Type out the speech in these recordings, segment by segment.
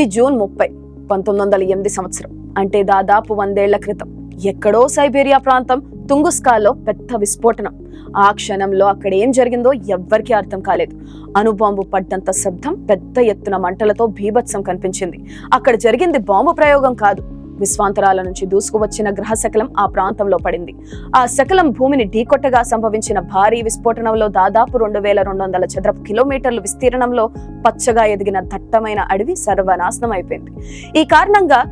అది జూన్ ముప్పై పంతొమ్మిది వందల ఎనిమిది సంవత్సరం. అంటే దాదాపు వందేళ్ళ క్రితం. ఎక్కడో సైబేరియా ప్రాంతం తుంగుస్కాలో పెద్ద విస్ఫోటనం. ఆ క్షణంలో అక్కడ ఏం జరిగిందో ఎవ్వరికీ అర్థం కాలేదు. అణుబాంబు పడ్డంత శబ్దం పెద్ద ఎత్తున మంటలతో భీభత్సం కనిపించింది. అక్కడ జరిగింది బాంబు ప్రయోగం కాదు. విశ్వాంతరాల నుంచి దూసుకువచ్చిన గ్రహ శకలం ఆ ప్రాంతంలో పడింది. ఆ శకలం భూమిని ఢీకొట్టగా సంభవించిన భారీ విస్ఫోటనంలో దాదాపు రెండు వేల రెండు వందల చదరపు కిలోమీటర్ల విస్తీర్ణంలో పచ్చగా ఎదిగిన దట్టమైన అడవి సర్వనాశనం అయిపోయింది. ఈ కారణంగా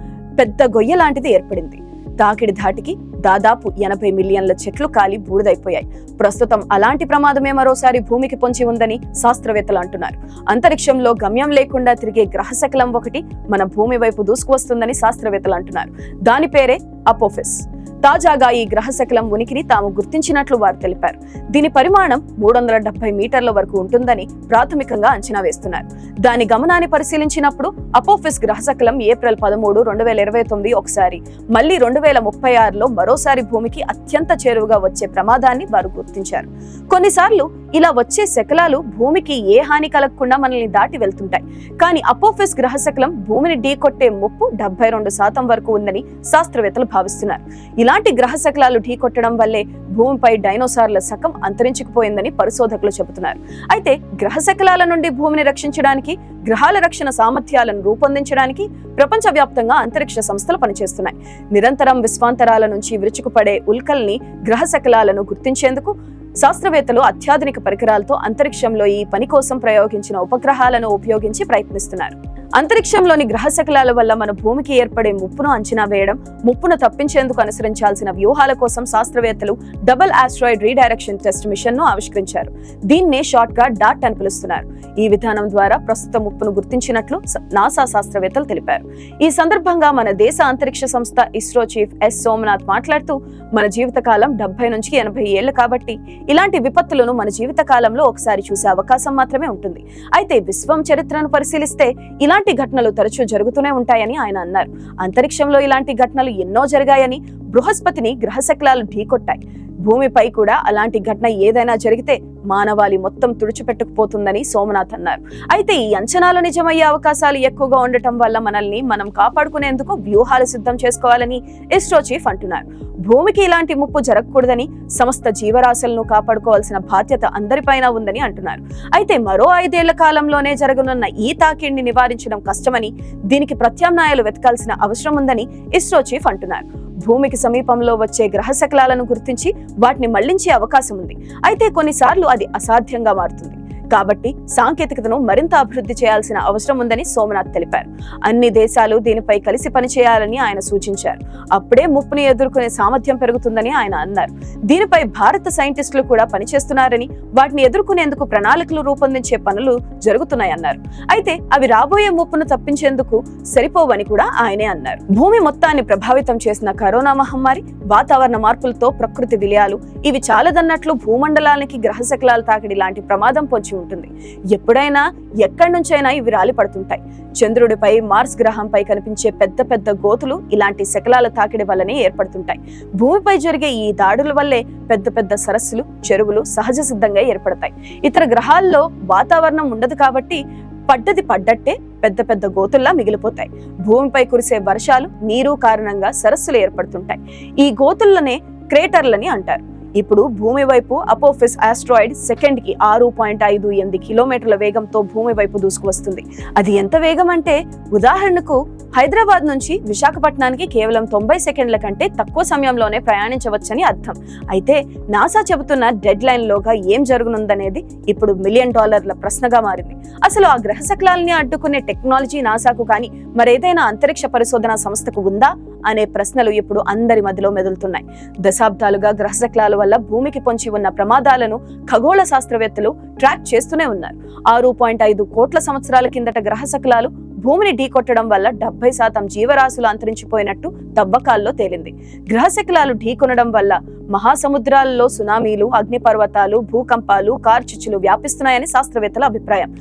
పెద్ద గొయ్య లాంటిది ఏర్పడింది. తాకిడి ధాటికి దాదాపు ఎనభై మిలియన్ల చెట్లు కాలి బూడిదైపోయాయి. ప్రస్తుతం అలాంటి ప్రమాదమే మరోసారి భూమికి పొంచి ఉందని శాస్త్రవేత్తలు అంటున్నారు. అంతరిక్షంలో గమ్యం లేకుండా తిరిగే గ్రహశకలం ఒకటి మన భూమి వైపు దూసుకువస్తుందని శాస్త్రవేత్తలు అంటున్నారు. దాని పేరే అపోఫిస్. తాజాగా ఈ గ్రహశకలం ఉనికిని తాము గుర్తించినట్లు వారు తెలిపారు. దీని పరిమాణం మూడు వందల డెబ్బై మీటర్ల వరకు ఉంటుందని ప్రాథమికంగా అంచనా వేస్తున్నారు. దాని గమనాన్ని పరిశీలించినప్పుడు అపోఫిస్ గ్రహశకలం ఏప్రిల్ పదమూడు రెండు వేల ఇరవై తొమ్మిది ఒకసారి మళ్ళీ రెండు వేల ముప్పై ఆరులో మరోసారి భూమికి అత్యంత చేరువగా వచ్చే ప్రమాదాన్ని వారు గుర్తించారు. కొన్నిసార్లు ఇలా వచ్చే శకలాలు భూమికి ఏ హాని కలగకుండా మనల్ని దాటి వెళ్తుంటాయి. కానీ అపోఫిస్ గ్రహశకలం భూమిని ఢీకొట్టే ముప్పు డెబ్బై రెండు శాతం వరకు ఉందని శాస్త్రవేత్తలు భావిస్తున్నారు. ఇలాంటి గ్రహ శకలాలు ఢీకొట్టడం వల్లే భూమిపై డైనోసార్ల శకం అంతరించుకుపోయిందని పరిశోధకులు చెబుతున్నారు. అయితే గ్రహ శకలాల నుండి భూమిని రక్షించడానికి గ్రహాల రక్షణ సామర్థ్యాలను రూపొందించడానికి ప్రపంచవ్యాప్తంగా అంతరిక్ష సంస్థలు పనిచేస్తున్నాయి. నిరంతరం విశ్వాంతరాల నుంచి విరుచుకుపడే ఉల్కల్ని గ్రహ శకలాలను గుర్తించేందుకు శాస్త్రవేత్తలు అత్యాధునిక పరికరాలతో అంతరిక్షంలో ఈ పని కోసం ప్రయోగించిన ఉపగ్రహాలను ఉపయోగించి ప్రయత్నిస్తున్నారు. అంతరిక్షంలోని గ్రహ శకలాల వల్ల మన భూమికి ఏర్పడే ముప్పును అంచనా వేయడం ముప్పును తప్పించేందుకు అనుసరించాల్సిన వ్యూహాల కోసం శాస్త్రవేత్తలు డబుల్ ఆస్ట్రాయిడ్ రీడైరెక్షన్ టెస్ట్ మిషన్ను ఆవిష్కరించారు. దీన్నే షార్ట్గా డాట్ అని పిలుస్తున్నారు. ఈ విధానం ద్వారా ప్రస్తుత ముప్పును గుర్తించినట్లు నాసా శాస్త్రవేత్తలు తెలిపారు. ఈ సందర్భంగా మన దేశ అంతరిక్ష సంస్థ ఇస్రో చీఫ్ ఎస్ సోమనాథ్ మాట్లాడుతూ మన జీవితకాలం డెబ్బై నుంచి ఎనభై ఏళ్ళు కాబట్టి ఇలాంటి విపత్తులను మన జీవిత కాలంలో ఒకసారి చూసే అవకాశం మాత్రమే ఉంటుంది. అయితే విశ్వం చరిత్రను పరిశీలిస్తే ఇలా ఇలాంటి ఘటనలు తరచూ జరుగుతూనే ఉంటాయని ఆయన అన్నారు. అంతరిక్షంలో ఇలాంటి ఘటనలు ఎన్నో జరిగాయని బృహస్పతిని గ్రహశకలాలు ఢీకొట్టాయి. భూమిపై కూడా అలాంటి ఘటన ఏదైనా జరిగితే మానవాళి మొత్తం తుడిచిపెట్టుకుపోతుందని సోమనాథ్ అన్నారు. అయితే ఈ అంచనాలు నిజమయ్యే అవకాశాలు ఎక్కువగా ఉండటం వల్ల మనల్ని మనం కాపాడుకునేందుకు వ్యూహాలు సిద్ధం చేసుకోవాలని ఇస్రో చీఫ్ అంటున్నారు. భూమికి ఇలాంటి ముప్పు జరగకూడదని సమస్త జీవరాశులను కాపాడుకోవాల్సిన బాధ్యత అందరిపైన ఉందని అంటున్నారు. అయితే మరో ఐదేళ్ళ కాలంలోనే జరగనున్న ఈ తాకిడిని నివారించడం కష్టమని దీనికి ప్రత్యామ్నాయాలు వెతకాల్సిన అవసరం ఉందని ఇస్రో చీఫ్ అంటున్నారు. భూమికి సమీపంలో వచ్చే గ్రహ శకలాలను గుర్తించి వాటిని మళ్ళించే అవకాశం ఉంది. అయితే కొన్నిసార్లు అది అసాధ్యంగా మారుతుంది. కాబట్టి సాంకేతికతను మరింత అభివృద్ధి చేయాల్సిన అవసరం ఉందని సోమనాథ్ తెలిపారు. అన్ని దేశాలు దీనిపై కలిసి పనిచేయాలని ఆయన సూచించారు. అప్పుడే ముప్పుని ఎదుర్కొనే సామర్థ్యం పెరుగుతుందని ఆయన అన్నారు. దీనిపై భారత సైంటిస్టులు కూడా పనిచేస్తున్నారని వాటిని ఎదుర్కొనేందుకు ప్రణాళికలు రూపొందించే పనులు జరుగుతున్నాయన్నారు. అయితే అవి రాబోయే ముప్పును తప్పించేందుకు సరిపోవని కూడా ఆయనే అన్నారు. భూమి మొత్తాన్ని ప్రభావితం చేసిన కరోనా మహమ్మారి వాతావరణ మార్పులతో ప్రకృతి విలయాలు ఇవి చాలదన్నట్లు భూమండలానికి గ్రహశకలాలు తాకిడి లాంటి ప్రమాదం పొంచి ఉంటుంది. ఎప్పుడైనా ఎక్కడి నుంచైనా ఇవి రాలి పడుతుంటాయి. చంద్రుడిపై మార్స్ గ్రహంపై కనిపించే పెద్ద పెద్ద గోతులు ఇలాంటి శకలాల తాకిడి వల్లనే ఏర్పడుతుంటాయి. భూమిపై జరిగే ఈ దాడుల వల్లే పెద్ద పెద్ద సరస్సులు చెరువులు సహజ సిద్ధంగా ఏర్పడతాయి. ఇతర గ్రహాల్లో వాతావరణం ఉండదు కాబట్టి పడ్డది పడ్డట్టే పెద్ద పెద్ద గోతుల్లా మిగిలిపోతాయి. భూమిపై కురిసే వర్షాలు నీరు కారణంగా సరస్సులు ఏర్పడుతుంటాయి. ఈ గోతుల్లోనే క్రేటర్లని అంటారు. ఇప్పుడు భూమి వైపు అపోఫిస్ ఆస్ట్రాయిడ్ సెకండ్కి ఆరు పాయింట్ ఐదు ఎనిమిది కిలోమీటర్ల వేగంతో భూమి వైపు దూసుకువస్తుంది. అది ఎంత వేగం అంటే ఉదాహరణకు హైదరాబాద్ నుంచి విశాఖపట్నానికి కేవలం తొంభై సెకండ్ల కంటే తక్కువ సమయంలోనే ప్రయాణించవచ్చని అర్థం. అయితే నాసా చెబుతున్న డెడ్ లైన్ లోగా ఏం జరగనుందనేది ఇప్పుడు మిలియన్ డాలర్ల ప్రశ్నగా మారింది. అసలు ఆ గ్రహ శకలాల్ని అడ్డుకునే టెక్నాలజీ నాసాకు కానీ మరేదైనా అంతరిక్ష పరిశోధన సంస్థకు ఉందా? అనే ప్రశ్నలు ఇప్పుడు అందరి మధ్యలో మెదులుతున్నాయి. దశాబ్దాలుగా గ్రహశకలాల వల్ల భూమికి పొంచి ఉన్న ప్రమాదాలను ఖగోళ శాస్త్రవేత్తలు ట్రాక్ చేస్తూనే ఉన్నారు. ఆరు పాయింట్ ఐదు కోట్ల సంవత్సరాల కిందట గ్రహశకలాలు భూమిని ఢీకొట్టడం వల్ల డెబ్బై శాతం జీవరాశులు అంతరించిపోయినట్టు తవ్వకాల్లో తేలింది. గ్రహశకలాలు ఢీకొనడం వల్ల మహాసముద్రాలలో సునామీలు అగ్నిపర్వతాలు భూకంపాలు కార్చిచ్చులు వ్యాపిస్తున్నాయని శాస్త్రవేత్తల అభిప్రాయం.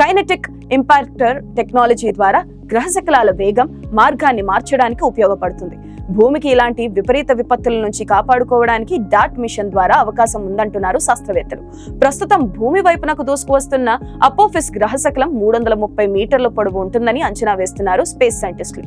కైనెటిక్ ఇంపాక్టర్ టెక్నాలజీ ద్వారా గ్రహశకలాల వేగం మార్గాన్ని మార్చడానికి ఉపయోగపడుతుంది. భూమికి ఇలాంటి విపరీత విపత్తుల నుంచి కాపాడుకోవడానికి డాట్ మిషన్ ద్వారా అవకాశం ఉందంటున్నారు శాస్త్రవేత్తలు. ప్రస్తుతం భూమి వైపునకు దూసుకువస్తున్న అపోఫిస్ గ్రహశకలం మూడు వందల ముప్పై మీటర్ల పొడవు ఉంటుందని అంచనా వేస్తున్నారు స్పేస్ సైంటిస్టులు.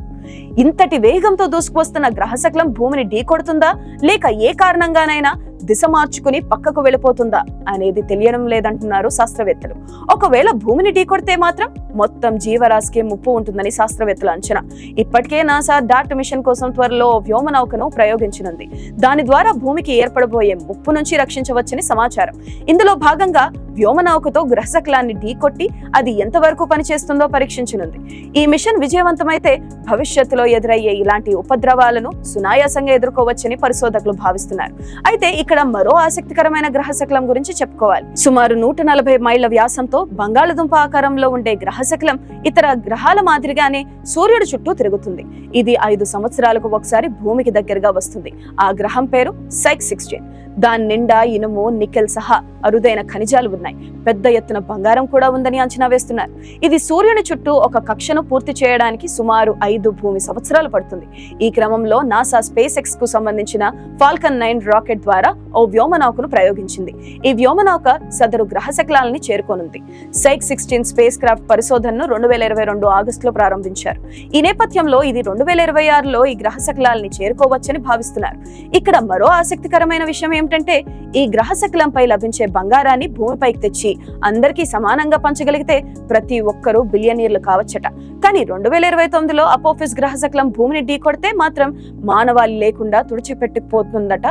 ఇంతటి వేగంతో దూసుకువస్తున్న గ్రహశకలం భూమిని ఢీకొడుతుందా? లేక ఏ కారణంగానైనా దిశ మార్చుకుని పక్కకు వెళ్ళిపోతుందా అనేది తెలియడం లేదంటున్నారు శాస్త్రవేత్తలు. ఒకవేళ భూమిని ఢీకొడితే మాత్రం మొత్తం జీవరాశికి ముప్పు ఉంటుందని శాస్త్రవేత్తల అంచనా. ఇప్పటికే నాసా డాట్ మిషన్ కోసం త్వరలో వ్యోమ నౌకను ప్రయోగించనుంది. దాని ద్వారా భూమికి ఏర్పడబోయే ముప్పు నుంచి రక్షించవచ్చని సమాచారం. ఇందులో భాగంగా వ్యోమనౌకతో గ్రహశకలాన్ని ఢీకొట్టి అది ఎంతవరకు పనిచేస్తుందో పరీక్షించనుంది. ఈ మిషన్ విజయవంతమైతే భవిష్యత్తులో ఎదురయ్యే ఇలాంటి ఉపద్రవాలను సునాయాసంగా ఎదుర్కోవచ్చని పరిశోధకులు భావిస్తున్నారు. అయితే ఇక్కడ మరో ఆసక్తికరమైన గ్రహశకలం గురించి చెప్పుకోవాలి. సుమారు నూట నలభై మైళ్ళ వ్యాసంతో బంగాళదుంప ఆకారంలో ఉండే గ్రహశకలం ఇతర గ్రహాల మాదిరిగానే సూర్యుడు చుట్టూ తిరుగుతుంది. ఇది ఐదు సంవత్సరాలకు ఒకసారి భూమికి దగ్గరగా వస్తుంది. ఆ గ్రహం పేరు సైక్ సిక్స్టీన్ దాని నిండా ఇనుము నికెల్ సహా అరుదైన ఖనిజాలు ఉన్నాయి. పెద్ద ఎత్తున బంగారం కూడా ఉందని అంచనా వేస్తున్నారు. ఇది సూర్యుని చుట్టూ ఒక కక్షను పూర్తి చేయడానికి సుమారు ఐదు భూమి సంవత్సరాలు పడుతుంది. ఈ క్రమంలో నాసా స్పేస్ ఎక్స్కు సంబంధించిన ఫాల్కన్ నైన్ రాకెట్ ద్వారా ఓ వ్యోమనౌకను ప్రయోగించింది. ఈ వ్యోమనౌక సదరు గ్రహ శకలాలని చేరుకోనుంది. సైక్ సిక్స్టీన్ స్పేస్ క్రాఫ్ట్ పరిశోధనను రెండు వేల ఇరవై రెండు ఆగస్టులో ప్రారంభించారు. ఈ నేపథ్యంలో ఇది రెండు వేల ఇరవై ఆరులో ఈ గ్రహ శకలాలని చేరుకోవచ్చని భావిస్తున్నారు. ఇక్కడ మరో ఆసక్తికరమైన విషయం ఏంటంటే ఈ గ్రహ శకలంపై లభించే బంగారాన్ని భూమిపైకి తెచ్చి అందరికీ సమానంగా పంచగలిగితే ప్రతి ఒక్కరూ బిలియనీర్లు కావచ్చట. కానీ రెండు వేల ఇరవై తొమ్మిదిలో అపోఫిస్ గ్రహ శకలం భూమిని ఢీకొడితే మాత్రం మానవాళి లేకుండా తుడిచిపెట్టుకుపోతుందట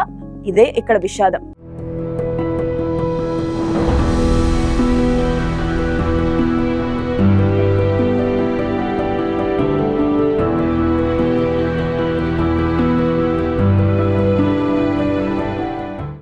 ఇదే ఇక్కడ విషాదం.